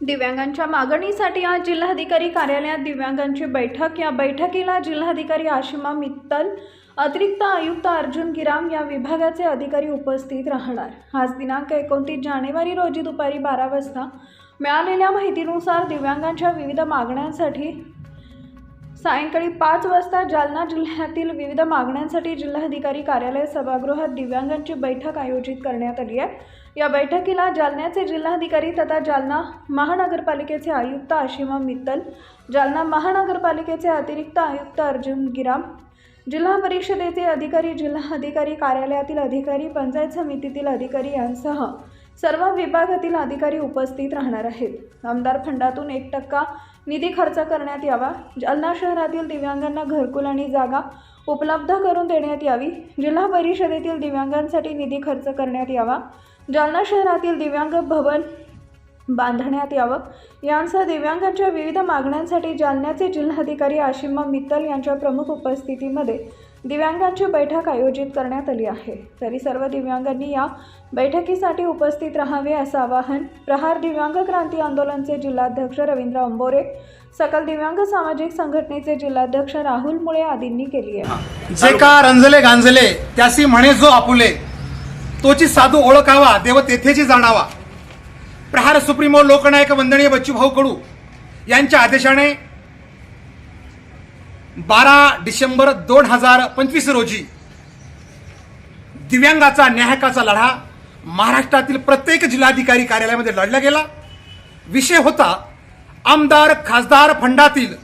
दिव्यांगांच्या मागणीसाठी आज जिल्हाधिकारी कार्यालयात दिव्यांगांची बैठक. या बैठकीला जिल्हाधिकारी आशिमा मित्तल अतिरिक्त आयुक्त अर्जुन गिराम या विभागाचे अधिकारी उपस्थित राहणार. आज दिनांक एकोणतीस जानेवारी रोजी दुपारी बारा वाजता मिळालेल्या माहितीनुसार दिव्यांगांच्या विविध मागण्यांसाठी सायंकाळी पाच वाजता जालना जिल्ह्यातील विविध मागण्यांसाठी जिल्हाधिकारी कार्यालय सभागृहात दिव्यांगांची बैठक आयोजित करण्यात आली आहे. या बैठकीला जालन्याचे जिल्हाधिकारी तथा जालना महानगरपालिकेचे आयुक्त आशिमा मित्तल जालना महानगरपालिकेचे अतिरिक्त आयुक्त अर्जुन गिराम जिल्हा परिषदेचे अधिकारी जिल्हा अधिकारी कार्यालयातील अधिकारी पंचायत समितीतील अधिकारी यांसह सर्व विभागातील अधिकारी उपस्थित राहणार आहेत. आमदार फंडातून एक टक्का निधी खर्च करण्यात यावा. जालना शहरातील दिव्यांगांना घरकुल आणि जागा उपलब्ध करून देण्यात यावी. जिल्हा परिषदेतील दिव्यांगांसाठी निधी खर्च करण्यात यावा. जालना शहरातील दिव्यांग भवन बांधण्यात यावं. यांसह दिव्यांगांच्या विविध मागण्यांसाठी जालन्याचे जिल्हाधिकारी आशिमा मित्तल यांच्या प्रमुख उपस्थितीमध्ये दिव्यांगांची बैठक आयोजित करण्यात आली आहे. तरी सर्व दिव्यांगांनी या बैठकीसाठी उपस्थित राहावे असं आवाहन प्रहार दिव्यांग क्रांती आंदोलनचे जिल्हाध्यक्ष रवींद्र अंबोरे सकल दिव्यांग सामाजिक संघटनेचे जिल्हाध्यक्ष राहुल मुळे आदींनी केली आहे. जे का रंजले गांजले त्यासी म्हणे जो आपुले तोची साधू ओळखावा देव तेथेची जाणावा. प्रहार सुप्रीमो लोकनायक वंदनीय बच्चूभाऊ कडू यांच्या आदेशाने बारा डिसेंबर दोन हजार पंचवीस रोजी दिव्यांगाचा न्यायकाचा लढा महाराष्ट्रातील प्रत्येक जिल्हाधिकारी कार्यालयामध्ये लढला गेला. विषय होता आमदार खासदार फंडातील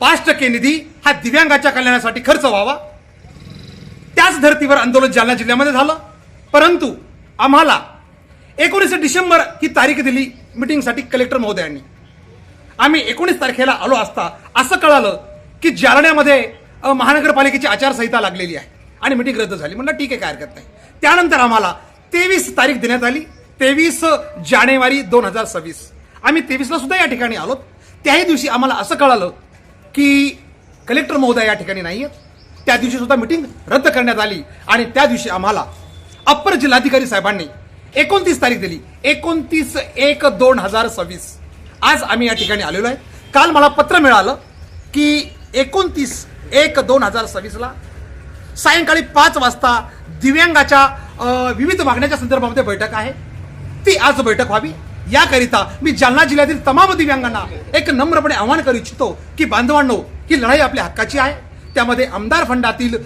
पाच टक्के निधी हा दिव्यांगाच्या कल्याणासाठी खर्च व्हावा. त्याच धर्तीवर आंदोलन जालना जिल्ह्यामध्ये झालं. परंतु आम्हाला एकोणीस डिसेंबर ही तारीख दिली मिटिंगसाठी कलेक्टर महोदयांनी. आम्ही एकोणीस तारखेला आलो असता असं कळालं की जालन्यामध्ये महानगरपालिकेची आचारसंहिता लागलेली आहे आणि मिटिंग रद्द झाली. म्हणलं ठीक आहे काय हरकत नाही. त्यानंतर आम्हाला तेवीस तारीख देण्यात आली. तेवीस जानेवारी दोन हजार सव्वीस. आम्ही तेवीसला सुद्धा या ठिकाणी आलो. त्याही दिवशी आम्हाला असं कळालं की कलेक्टर महोदय या ठिकाणी नाही आहेत त्या दिवशी सुद्धा मिटिंग रद्द करण्यात आली आणि त्या दिवशी आम्हाला अप्पर जिल्हाधिकारी साहेबांनी एकोणतीस तारीख दिली. एकोणतीस एक दोन हजार सव्वीस. आज आम्ही या ठिकाणी आलेलो आहे. काल मला पत्र मिळालं की एकोणतीस एक दोन हजार सव्वीसला सायंकाळी पाच वाजता दिव्यांगाच्या विविध मागण्याच्या संदर्भामध्ये बैठक आहे. ती आज बैठक व्हावी. याकरिता मी जालना जिल्ह्यातील तमाम दिव्यांगांना एक नम्रपणे आवाहन करू इच्छितो की बांधवांनो ही लढाई आपल्या हक्काची आहे. त्यामध्ये आमदार फंडातील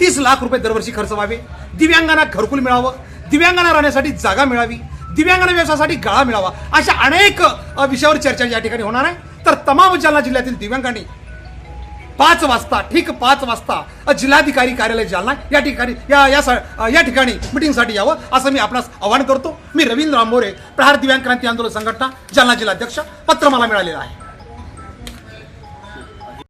तीस लाख रुपये दरवर्षी खर्च व्हावे. दिव्यांगांना घरकुल मिळावं. दिव्यांगांना राहण्यासाठी जागा मिळावी. दिव्यांगांना व्यवसायासाठी गाळा मिळावा. अशा अनेक विषयावर चर्चा या ठिकाणी होणार आहे. तर तमाम जालना जिल्ह्यातील दिव्यांगांनी पाच वाजता ठीक पाच वाजता जिल्हाधिकारी कार्यालय जालना या ठिकाणी या या सा- या ठिकाणी मिटिंगसाठी यावं असं मी आपणास आवाहन करतो. मी रवींद्र आंबोरे प्रहार दिव्यांग क्रांती आंदोलन संघटना जालना जिल्हाध्यक्ष. पत्र मला मिळालेलं आहे.